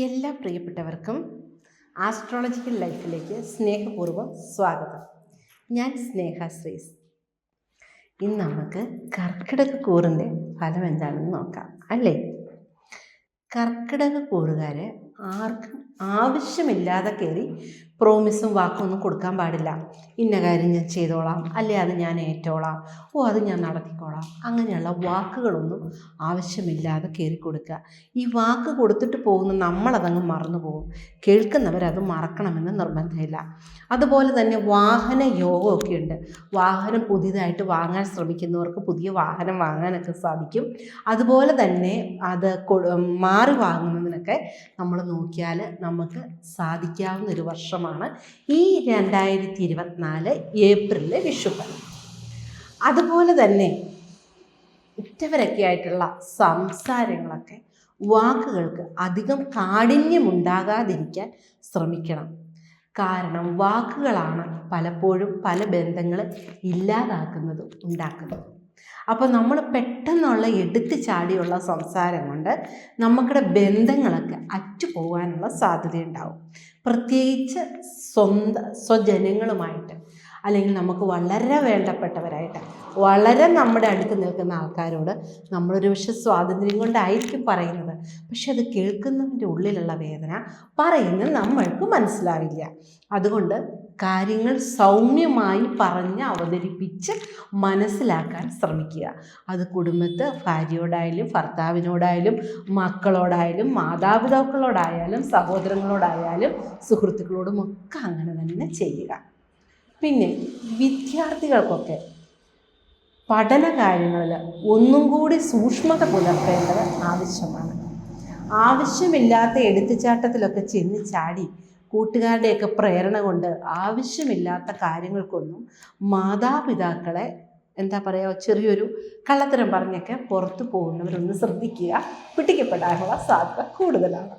എല്ലാ പ്രിയപ്പെട്ടവർക്കും ആസ്ട്രോളജിക്കൽ ലൈഫിലേക്ക് സ്നേഹപൂർവം സ്വാഗതം. ഞാൻ സ്നേഹ ശ്രീസ്. ഇന്ന് നമുക്ക് കർക്കിടക കൂറിന്റെ ഫലം എന്താണെന്ന് നോക്കാം അല്ലേ? കർക്കിടക കൂറുകാരെ ആർക്കും ആവശ്യമില്ലാതെ കയറി പ്രോമിസും വാക്കും ഒന്നും കൊടുക്കാൻ പാടില്ല. ഇന്ന കാര്യം ഞാൻ ചെയ്തോളാം. അല്ലെ അത് ഞാൻ ഏറ്റോളാം. ഓ അത് ഞാൻ നടത്തിക്കോളാം. അങ്ങനെയുള്ള വാക്കുകളൊന്നും ആവശ്യമില്ലാതെ കയറി കൊടുക്കുക. ഈ വാക്ക് കൊടുത്തിട്ട് പോകുന്ന നമ്മളതങ്ങ് മറന്നു പോകും കേൾക്കുന്നവരത് മറക്കണമെന്ന് നിർബന്ധമില്ല. അതുപോലെ തന്നെ വാഹന യോഗമൊക്കെ ഉണ്ട്. വാഹനം പുതിയതായിട്ട് വാങ്ങാൻ ശ്രമിക്കുന്നവർക്ക് പുതിയ വാഹനം വാങ്ങാനൊക്കെ സാധിക്കും. അതുപോലെ തന്നെ അത് മാറി വാങ്ങുന്നതിനൊക്കെ നമ്മൾ നോക്കിയാൽ നമുക്ക് സാധിക്കാവുന്ന ഒരു വർഷമാണ് ഈ രണ്ടായിരത്തി ഇരുപത്തിനാല് ഏപ്രിലിലെ വിഷുഫലം. അതുപോലെ തന്നെ ഉറ്റവരൊക്കെ ആയിട്ടുള്ള സംസാരങ്ങളൊക്കെ വാക്കുകൾക്ക് അധികം കാഠിന്യമുണ്ടാകാതിരിക്കാൻ ശ്രമിക്കണം. കാരണം വാക്കുകളാണ് പലപ്പോഴും പല ബന്ധങ്ങൾ ഇല്ലാതാക്കുന്നതും ഉണ്ടാക്കുന്നതും. അപ്പോൾ നമ്മൾ പെട്ടെന്നുള്ള എടുത്തു ചാടിയുള്ള സംസാരം കൊണ്ട് നമുക്കിടെ ബന്ധങ്ങളൊക്കെ അറ്റുപോകാനുള്ള സാധ്യതയുണ്ടാവും. പ്രത്യേകിച്ച് സ്വന്ത സ്വജനങ്ങളുമായിട്ട് അല്ലെങ്കിൽ നമുക്ക് വളരെ വേണ്ടപ്പെട്ടവരായിട്ട് വളരെ നമ്മുടെ അടുത്ത് നിൽക്കുന്ന ആൾക്കാരോട് നമ്മളൊരു പക്ഷെ സ്വാതന്ത്ര്യം കൊണ്ടായിരിക്കും പറയുന്നത്. പക്ഷെ അത് കേൾക്കുന്നതിന്റെ ഉള്ളിലുള്ള വേദന പറയുന്നത് നമ്മൾക്ക് മനസ്സിലാവില്ല. അതുകൊണ്ട് കാര്യങ്ങൾ സൗമ്യമായി പറഞ്ഞ് അവതരിപ്പിച്ച് മനസ്സിലാക്കാൻ ശ്രമിക്കുക. അത് കുടുംബത്ത് ഭാര്യയോടായാലും ഭർത്താവിനോടായാലും മക്കളോടായാലും മാതാപിതാക്കളോടായാലും സഹോദരങ്ങളോടായാലും സുഹൃത്തുക്കളോടും ഒക്കെ അങ്ങനെ തന്നെ ചെയ്യുക. പിന്നെ വിദ്യാർത്ഥികൾക്കൊക്കെ പഠന കാര്യങ്ങളിൽ ഒന്നും കൂടി സൂക്ഷ്മത പുലർത്തേണ്ടത് ആവശ്യമാണ്. ആവശ്യമില്ലാത്ത എടുത്തുചാട്ടത്തിലൊക്കെ ചെന്ന് ചാടി കൂട്ടുകാരുടെയൊക്കെ പ്രേരണ കൊണ്ട് ആവശ്യമില്ലാത്ത കാര്യങ്ങൾക്കൊന്നും മാതാപിതാക്കളെ എന്താ പറയുക ചെറിയൊരു കള്ളത്തരം പറഞ്ഞൊക്കെ പുറത്തു പോകുന്നവരൊന്ന് ശ്രദ്ധിക്കുക. പിടിക്കപ്പെടാനുള്ള സാധ്യത കൂടുതലാണ്.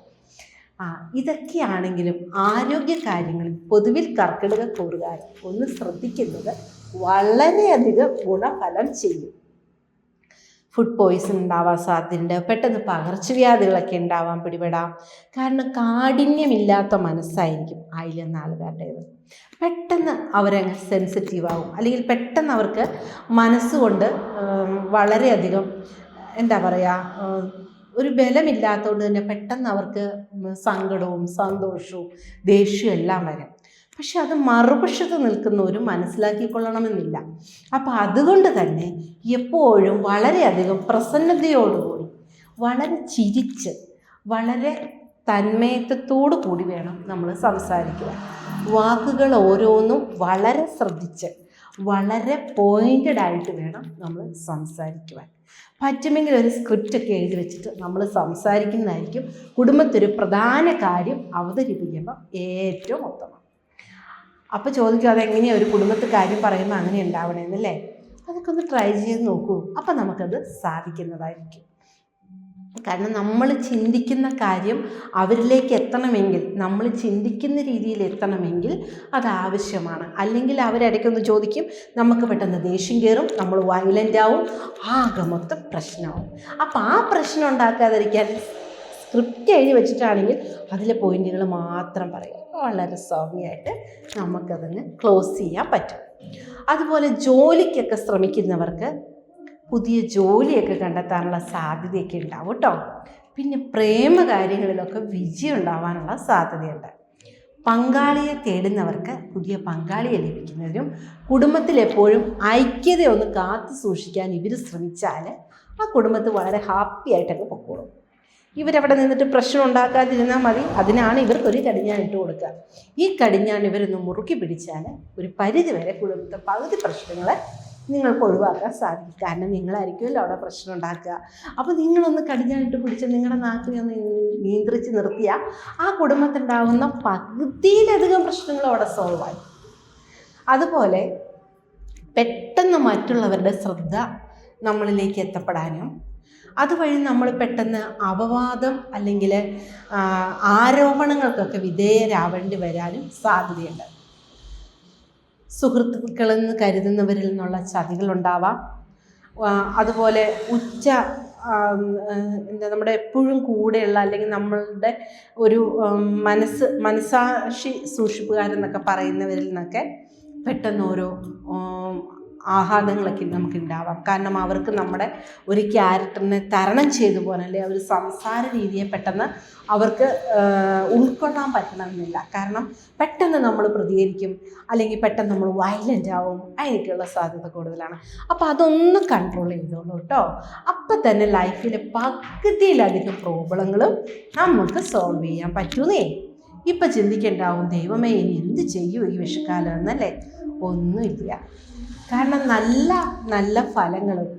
ആ ഇതൊക്കെയാണെങ്കിലും ആരോഗ്യ കാര്യങ്ങളിൽ പൊതുവിൽ കർക്കിടക കൂറുകാർ ഒന്ന് ശ്രദ്ധിക്കുന്നത് വളരെയധികം ഗുണഫലം ചെയ്യും. ഫുഡ് പോയിസൺ ഉണ്ടാവാൻ സാധ്യതയുണ്ട്. പെട്ടെന്ന് പകർച്ചവ്യാധികളൊക്കെ ഉണ്ടാവാൻ പിടിപെടാം. കാരണം കാഠിന്യമില്ലാത്ത മനസ്സായിരിക്കും അതിലെന്ന ആൾക്കാരുടേത്. പെട്ടെന്ന് അവരങ്ങ് സെൻസിറ്റീവ് ആവും. അല്ലെങ്കിൽ പെട്ടെന്ന് അവർക്ക് മനസ്സുകൊണ്ട് വളരെയധികം എന്താ പറയുക ഒരു ബലമില്ലാത്തതുകൊണ്ട് തന്നെ പെട്ടെന്ന് അവർക്ക് സങ്കടവും സന്തോഷവും ദേഷ്യവും എല്ലാം വരും. പക്ഷെ അത് മറുപക്ഷത്ത് നിൽക്കുന്നവരും മനസ്സിലാക്കിക്കൊള്ളണമെന്നില്ല. അപ്പം അതുകൊണ്ട് തന്നെ എപ്പോഴും വളരെയധികം പ്രസന്നതയോടുകൂടി വളരെ ചിരിച്ച് വളരെ തന്മയത്വത്തോടു കൂടി വേണം നമ്മൾ സംസാരിക്കുക വാക്കുകൾ ഓരോന്നും വളരെ ശ്രദ്ധിച്ച് വളരെ പോയിന്റഡ് ആയിട്ട് വേണം നമ്മൾ സംസാരിക്കുവാൻ. പറ്റുമെങ്കിൽ ഒരു സ്ക്രിപ്റ്റ് ഒക്കെ എഴുതി വെച്ചിട്ട് നമ്മൾ സംസാരിക്കുന്നതായിരിക്കും കുടുംബത്തൊരു പ്രധാന കാര്യം അവതരിപ്പിക്കുമ്പോൾ ഏറ്റവും ഉത്തമം. അപ്പോൾ ചോദിക്കും അതെങ്ങനെയാണ് ഒരു കുടുംബത്തിൽ കാര്യം പറയുമ്പോൾ അങ്ങനെ ഉണ്ടാവണമെന്നല്ലേ അതൊക്കെ ഒന്ന് ട്രൈ ചെയ്ത് നോക്കൂ. അപ്പം നമുക്കത് സാധിക്കുന്നതായിരിക്കും. കാരണം നമ്മൾ ചിന്തിക്കുന്ന കാര്യം അവരിലേക്ക് എത്തണമെങ്കിൽ നമ്മൾ ചിന്തിക്കുന്ന രീതിയിൽ എത്തണമെങ്കിൽ അത് ആവശ്യമാണ്. അല്ലെങ്കിൽ അവരിടയ്ക്കൊന്ന് ചോദിക്കും നമുക്ക് പെട്ടെന്ന് ദേഷ്യം കയറും നമ്മൾ വയലന്റ് ആവും ആകെ മൊത്തം പ്രശ്നമാവും. അപ്പോൾ ആ പ്രശ്നം ഉണ്ടാക്കാതിരിക്കാൻ സ്ക്രിപ്റ്റ് എഴുതി വെച്ചിട്ടാണെങ്കിൽ അതിലെ പോയിന്റുകൾ മാത്രം പറയും വളരെ സൗമ്യമായിട്ട് നമുക്കതിന് ക്ലോസ് ചെയ്യാൻ പറ്റും. അതുപോലെ ജോലിക്കൊക്കെ ശ്രമിക്കുന്നവർക്ക് പുതിയ ജോലിയൊക്കെ കണ്ടെത്താനുള്ള സാധ്യതയൊക്കെ ഉണ്ടാവും കേട്ടോ പിന്നെ പ്രേമ കാര്യങ്ങളിലൊക്കെ വിജയം ഉണ്ടാവാനുള്ള സാധ്യതയുണ്ട്. പങ്കാളിയെ തേടുന്നവർക്ക് പുതിയ പങ്കാളിയെ ലഭിക്കുന്നതിനും കുടുംബത്തിൽ എപ്പോഴും ഐക്യതയൊന്ന് കാത്തു സൂക്ഷിക്കാൻ ഇവർ ശ്രമിച്ചാൽ ആ കുടുംബത്തിൽ വളരെ ഹാപ്പി ആയിട്ടൊക്കെ പൊക്കോളും. ഇവരവിടെ നിന്നിട്ട് പ്രശ്നം ഉണ്ടാക്കാതിരുന്നാൽ മതി. അതിനാണ് ഇവർക്ക് ഒരു കടിഞ്ഞാൻ ഇട്ട് കൊടുക്കുക. ഈ കടിഞ്ഞാൻ ഇവരൊന്ന് മുറുക്കി പിടിച്ചാൽ ഒരു പരിധി വരെ കുടുംബത്തെ പകുതി പ്രശ്നങ്ങൾ നിങ്ങൾക്ക് ഒഴിവാക്കാൻ സാധിക്കും. കാരണം നിങ്ങളായിരിക്കുമല്ലോ അവിടെ പ്രശ്നം ഉണ്ടാക്കുക. അപ്പോൾ നിങ്ങളൊന്ന് കടിഞ്ഞാനിട്ട് പിടിച്ച് നിങ്ങളുടെ നാക്കിനെ ഒന്ന് നിയന്ത്രിച്ച് നിർത്തിയാൽ ആ കുടുംബത്തിലുണ്ടാകുന്ന പകുതിയിലധികം പ്രശ്നങ്ങൾ അവിടെ സോൾവ് ആയി. അതുപോലെ പെട്ടെന്ന് മറ്റുള്ളവരുടെ ശ്രദ്ധ നമ്മളിലേക്ക് എത്തപ്പെടാനും അതുവഴി നമ്മൾ പെട്ടെന്ന് അപവാദം അല്ലെങ്കിൽ ആരോപണങ്ങൾക്കൊക്കെ വിധേയരാവേണ്ടി വരാനും സാധ്യതയുണ്ട്. സുഹൃത്തുക്കളെന്ന് കരുതുന്നവരിൽ നിന്നുള്ള ചതികളുണ്ടാവാം അതുപോലെ ഉച്ച എന്താ നമ്മുടെ എപ്പോഴും കൂടെയുള്ള അല്ലെങ്കിൽ നമ്മളുടെ ഒരു മനസ്സ് മനസാക്ഷി സൂക്ഷിപ്പുകാരെന്നൊക്കെ പറയുന്നവരിൽ നിന്നൊക്കെ പെട്ടെന്ന് ഓരോ ആഹ്ലാദങ്ങളൊക്കെ നമുക്ക് ഉണ്ടാവാം കാരണം അവർക്ക് നമ്മുടെ ഒരു ക്യാരക്ടറിനെ തരണം ചെയ്തു പോകാൻ അല്ലെങ്കിൽ ഒരു സംസാര രീതിയെ പെട്ടെന്ന് അവർക്ക് ഉൾക്കൊള്ളാൻ പറ്റണമെന്നില്ല. കാരണം പെട്ടെന്ന് നമ്മൾ പ്രതികരിക്കും അല്ലെങ്കിൽ പെട്ടെന്ന് നമ്മൾ വയലന്റ് ആവും അതിനൊക്കെയുള്ള സാധ്യത കൂടുതലാണ്. അപ്പോൾ അതൊന്ന് കൺട്രോൾ ചെയ്തോളൂ കേട്ടോ അപ്പം തന്നെ ലൈഫിലെ പകുതിയിലധികം പ്രോബ്ലങ്ങളും നമുക്ക് സോൾവ് ചെയ്യാൻ പറ്റുന്നേ. ഇപ്പം ചിന്തിക്കേണ്ടാവും ദൈവമേ ഇനി എന്ത് ചെയ്യും ഈ വിഷക്കാലം എന്നല്ലേ? ഒന്നുമില്ല. കാരണം നല്ല നല്ല ഫലങ്ങളും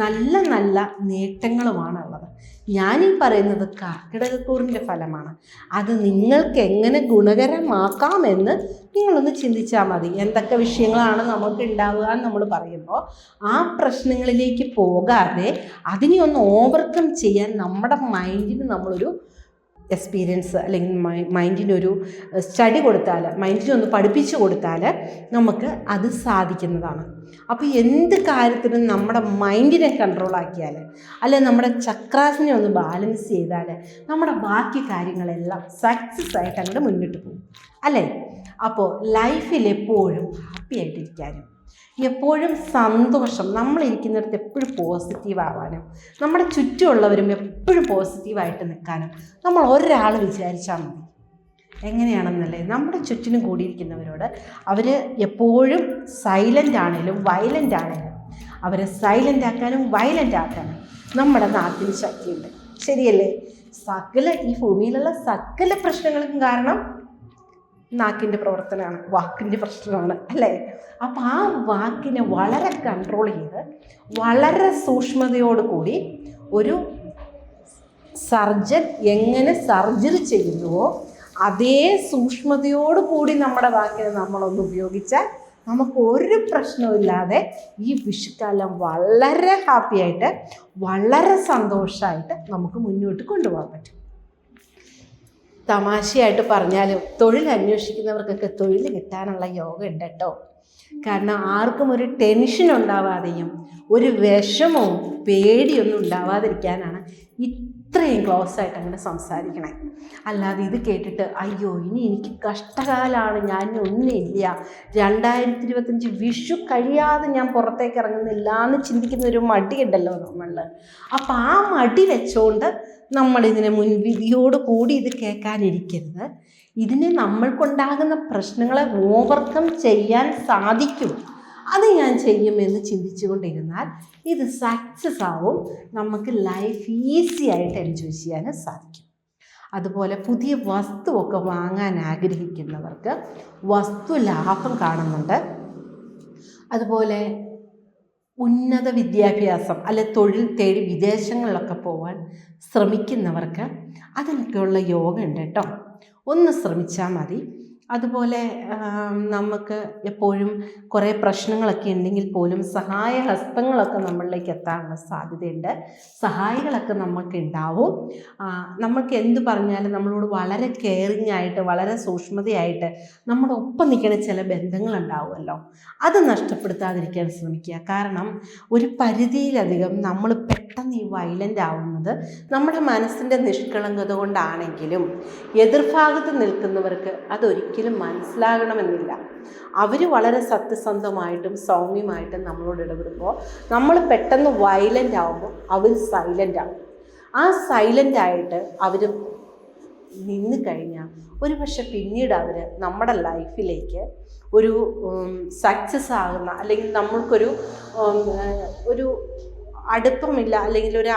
നല്ല നല്ല നേട്ടങ്ങളുമാണ് ഉള്ളത് ഞാനീ പറയുന്നത് കർക്കിടകക്കൂറിന്റെ ഫലമാണ്. അത് നിങ്ങൾക്ക് എങ്ങനെ ഗുണകരമാക്കാമെന്ന് നിങ്ങളൊന്ന് ചിന്തിച്ചാൽ മതി. എന്തൊക്കെ വിഷയങ്ങളാണ് നമുക്ക് ഉണ്ടാവുക എന്ന് നമ്മൾ പറയുമ്പോൾ ആ പ്രശ്നങ്ങളിലേക്ക് പോകാതെ അതിനെ ഒന്ന് ഓവർകം ചെയ്യാൻ നമ്മുടെ മൈൻഡിന് നമ്മളൊരു എക്സ്പീരിയൻസ് അല്ലെങ്കിൽ മൈൻഡിനൊരു സ്റ്റഡി കൊടുത്താൽ മൈൻഡിനൊന്ന് പഠിപ്പിച്ചു കൊടുത്താൽ നമുക്ക് അത് സാധിക്കുന്നതാണ്. അപ്പോൾ എന്ത് കാര്യത്തിനും നമ്മുടെ മൈൻഡിനെ കൺട്രോൾ ആക്കിയാൽ അല്ലെ നമ്മുടെ ചക്രാസിനെ ഒന്ന് ബാലൻസ് ചെയ്താൽ നമ്മുടെ ബാക്കി കാര്യങ്ങളെല്ലാം സക്സസ് ആയിട്ട് അങ്ങോട്ട് മുന്നിട്ട് പോകും. അല്ലേ? അപ്പോൾ ലൈഫിൽ എപ്പോഴും ഹാപ്പി ആയിട്ടിരിക്കാനും എപ്പോഴും സന്തോഷം. നമ്മളിരിക്കുന്നിടത്ത് എപ്പോഴും പോസിറ്റീവ് ആവാനും നമ്മുടെ ചുറ്റുമുള്ളവരും എപ്പോഴും പോസിറ്റീവായിട്ട് നിൽക്കാനും നമ്മൾ ഒരാൾ വിചാരിച്ചാൽ മതി. എങ്ങനെയാണെന്നല്ലേ നമ്മുടെ ചുറ്റിനും കൂടിയിരിക്കുന്നവരോട് അവർ എപ്പോഴും സൈലന്റ് ആണേലും വയലന്റ് ആണേലും അവരെ സൈലന്റ് ആക്കാനും വയലന്റ് ആക്കാനും നമ്മുടെ നാട്ടിന് ശക്തിയുണ്ട്. ശരിയല്ലേ? സകല ഈ ഭൂമിയിലുള്ള സകല പ്രശ്നങ്ങൾക്കും കാരണം നാക്കിന്റെ പ്രവർത്തനമാണ് വാക്കിന്റെ പ്രശ്നമാണ് അല്ലേ? അപ്പോൾ ആ വാക്കിനെ വളരെ കൺട്രോൾ ചെയ്ത് വളരെ സൂക്ഷ്മതയോട് കൂടി ഒരു സർജൻ എങ്ങനെ സർജറി ചെയ്യുന്നുവോ അതേ സൂക്ഷ്മതയോട് കൂടി നമ്മുടെ വാക്കിനെ നമ്മളൊന്ന് ഉപയോഗിച്ചാൽ നമുക്ക് ഒരു പ്രശ്നവുമില്ലാതെ ഈ വിഷുക്കാലം വളരെ ഹാപ്പിയായിട്ട് വളരെ സന്തോഷമായിട്ട് നമുക്ക് മുന്നോട്ട് കൊണ്ടുപോകാൻ പറ്റും. തമാശയായിട്ട് പറഞ്ഞാലും തൊഴിൽ അന്വേഷിക്കുന്നവർക്കൊക്കെ തൊഴിൽ കിട്ടാനുള്ള യോഗ ഉണ്ട് കേട്ടോ. കാരണം ആർക്കും ഒരു ടെൻഷൻ ഉണ്ടാവാതെയും ഒരു വിഷമവും പേടിയൊന്നും ഉണ്ടാവാതിരിക്കാനാണ് ഇത്രയും ക്ലോസ് ആയിട്ട് അങ്ങനെ സംസാരിക്കണേ. അല്ലാതെ ഇത് കേട്ടിട്ട് അയ്യോ ഇനി എനിക്ക് കഷ്ടകാലാണ് ഞാൻ ഒന്നുമില്ല. രണ്ടായിരത്തി ഇരുപത്തഞ്ച് വിഷു കഴിയാതെ ഞാൻ പുറത്തേക്ക് ഇറങ്ങുന്നില്ല എന്ന് ചിന്തിക്കുന്ന ഒരു മടിയുണ്ടല്ലോ നമ്മളിൽ അപ്പം ആ മടി വെച്ചുകൊണ്ട് നമ്മളിതിനെ മുൻവിധിയോട് കൂടി ഇത് കേൾക്കാനിരിക്കരുത്. ഇതിനെ നമ്മൾക്കുണ്ടാകുന്ന പ്രശ്നങ്ങളെ ഓവർകം ചെയ്യാൻ സാധിക്കും. അത് ഞാൻ ചെയ്യുമെന്ന് ചിന്തിച്ചുകൊണ്ടിരുന്നാൽ ഇത് സക്സസ് ആവും. നമുക്ക് ലൈഫ് ഈസി ആയിട്ട് എൻജോയ് ചെയ്യാൻ സാധിക്കും. അതുപോലെ പുതിയ വസ്തുവൊക്കെ വാങ്ങാൻ ആഗ്രഹിക്കുന്നവർക്ക് വസ്തു ലാഭം കാണുന്നുണ്ട്. അതുപോലെ ഉന്നത വിദ്യാഭ്യാസം അല്ലെ തൊഴിൽ തേടി വിദേശങ്ങളിലൊക്കെ പോകാൻ ശ്രമിക്കുന്നവർക്ക് അതിനൊക്കെയുള്ള യോഗ ഉണ്ട് കേട്ടോ. ഒന്ന് ശ്രമിച്ചാൽ മതി. അതുപോലെ നമുക്ക് എപ്പോഴും കുറേ പ്രശ്നങ്ങളൊക്കെ ഉണ്ടെങ്കിൽ പോലും സഹായ ഹസ്തങ്ങളൊക്കെ നമ്മളിലേക്ക് എത്താനുള്ള സാധ്യതയുണ്ട്. സഹായികളൊക്കെ നമുക്ക് ഉണ്ടാവും. നമുക്ക് എന്ത് പറഞ്ഞാലും നമ്മളോട് വളരെ കെയറിങ് ആയിട്ട് വളരെ സൂക്ഷ്മതയായിട്ട് നമ്മുടെ ഒപ്പം നിൽക്കുന്ന ചില ബന്ധങ്ങളുണ്ടാവുമല്ലോ അത് നഷ്ടപ്പെടുത്താതിരിക്കാൻ ശ്രമിക്കുക. കാരണം ഒരു പരിധിയിലധികം നമ്മൾ പെട്ടെന്ന് ഈ വയലന്റ് ആവുന്നത് നമ്മുടെ മനസ്സിന്റെ നിഷ്കളങ്കത കൊണ്ടാണെങ്കിലും എതിർഭാഗത്ത് നിൽക്കുന്നവർക്ക് അതൊരിക്കലും മനസ്സിലാകണമെന്നില്ല. അവർ വളരെ സത്യസന്ധമായിട്ടും സൗമ്യമായിട്ടും നമ്മളോട് ഇടപെടുമ്പോൾ നമ്മൾ പെട്ടെന്ന് വയലന്റ് ആവുമ്പോൾ അവർ സൈലന്റ് ആവും. ആ സൈലന്റ് ആയിട്ട് അവർ നിന്ന് കഴിഞ്ഞാൽ ഒരു പക്ഷെ പിന്നീട് അവർ നമ്മുടെ ലൈഫിലേക്ക് ഒരു സക്സസ് ആകുന്ന അല്ലെങ്കിൽ നമ്മൾക്കൊരു ഒരു അടുപ്പമില്ല അല്ലെങ്കിൽ ഒരു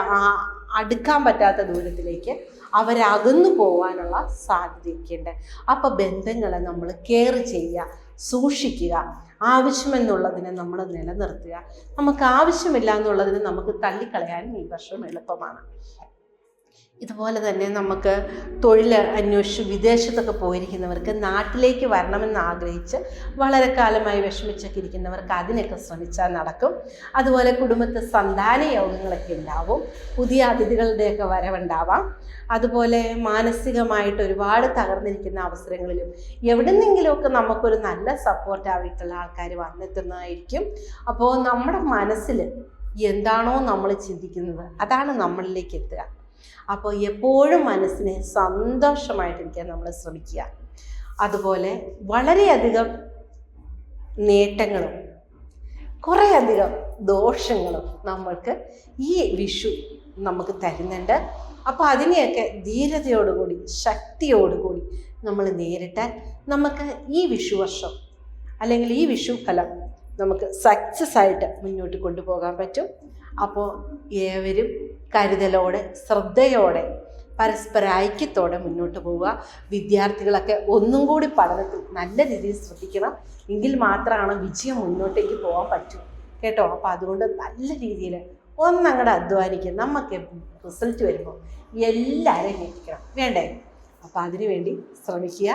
അടുക്കാൻ പറ്റാത്ത ദൂരത്തിലേക്ക് അവരകന്നു പോകാനുള്ള സാധ്യതയൊക്കെയുണ്ട്. അപ്പൊ അപ്പോൾ ബന്ധങ്ങളെ നമ്മൾ കെയർ ചെയ്യുക സൂക്ഷിക്കുക ആവശ്യമെന്നുള്ളതിനെ നമ്മൾ നിലനിർത്തുക. നമുക്ക് ആവശ്യമില്ല എന്നുള്ളതിനെ നമുക്ക് തള്ളിക്കളയാനും ഈ വർഷം എളുപ്പമാണ്. ഇതുപോലെ തന്നെ നമുക്ക് തൊഴിൽ അന്വേഷിച്ച് വിദേശത്തൊക്കെ പോയിരിക്കുന്നവർക്ക് നാട്ടിലേക്ക് വരണമെന്ന് ആഗ്രഹിച്ച് വളരെ കാലമായി വിഷമിച്ചൊക്കെ ഇരിക്കുന്നവർക്ക് അതിനൊക്കെ ശ്രമിച്ചാൽ നടക്കും. അതുപോലെ കുടുംബത്തെ സന്താന യോഗങ്ങളൊക്കെ ഉണ്ടാവും. പുതിയ അതിഥികളുടെയൊക്കെ വരവുണ്ടാവാം. അതുപോലെ മാനസികമായിട്ട് ഒരുപാട് തകർന്നിരിക്കുന്ന അവസരങ്ങളിലും എവിടെ നിന്നെങ്കിലുമൊക്കെ നമുക്കൊരു നല്ല സപ്പോർട്ട് ആയിട്ടുള്ള ആൾക്കാർ വന്നെത്തുന്നതായിരിക്കും. അപ്പോൾ നമ്മുടെ മനസ്സിൽ എന്താണോ നമ്മൾ ചിന്തിക്കുന്നത് അതാണ് നമ്മളിലേക്ക് എത്തുക. അപ്പോൾ എപ്പോഴും മനസ്സിനെ സന്തോഷമായിട്ടിരിക്കാൻ നമ്മൾ ശ്രമിക്കുക. അതുപോലെ വളരെയധികം നേട്ടങ്ങളും കുറേയധികം ദോഷങ്ങളും നമ്മൾക്ക് ഈ വിഷു നമുക്ക് തരുന്നുണ്ട്. അപ്പോൾ അതിനെയൊക്കെ ധീരതയോടുകൂടി ശക്തിയോടുകൂടി നമ്മൾ നേരിട്ടാൽ നമുക്ക് ഈ വിഷു വർഷം അല്ലെങ്കിൽ ഈ വിഷു ഫലം നമുക്ക് സക്സസ് ആയിട്ട് മുന്നോട്ട് കൊണ്ടുപോകാൻ പറ്റും. അപ്പോൾ ഏവരും കരുതലോടെ ശ്രദ്ധയോടെ പരസ്പര ഐക്യത്തോടെ മുന്നോട്ട് പോവുക. വിദ്യാർത്ഥികളൊക്കെ ഒന്നും കൂടി പഠനത്തിൽ നല്ല രീതിയിൽ ശ്രദ്ധിക്കണം. എങ്കിൽ മാത്രമാണ് വിജയം മുന്നോട്ടേക്ക് പോകാൻ പറ്റൂ. കേട്ടോ? അപ്പോൾ അതുകൊണ്ട് നല്ല രീതിയിൽ ഒന്നങ്ങടെ അധ്വാനിക്കുക. നമുക്ക് റിസൾട്ട് വരുമ്പോൾ എല്ലാവരെയും ഞെട്ടിക്കണം. വേണ്ടേ? അപ്പോൾ അതിനുവേണ്ടി ശ്രമിക്കുക.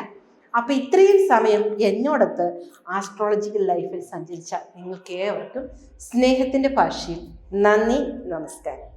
അപ്പോൾ ഇത്രയും സമയം എന്നോടൊത്ത് ആസ്ട്രോളജിക്കൽ ലൈഫിൽ സഞ്ചരിച്ച നിങ്ങൾക്ക് ഏവർക്കും സ്നേഹത്തിന്റെ ഭാഷയിൽ നന്ദി നമസ്കാരം.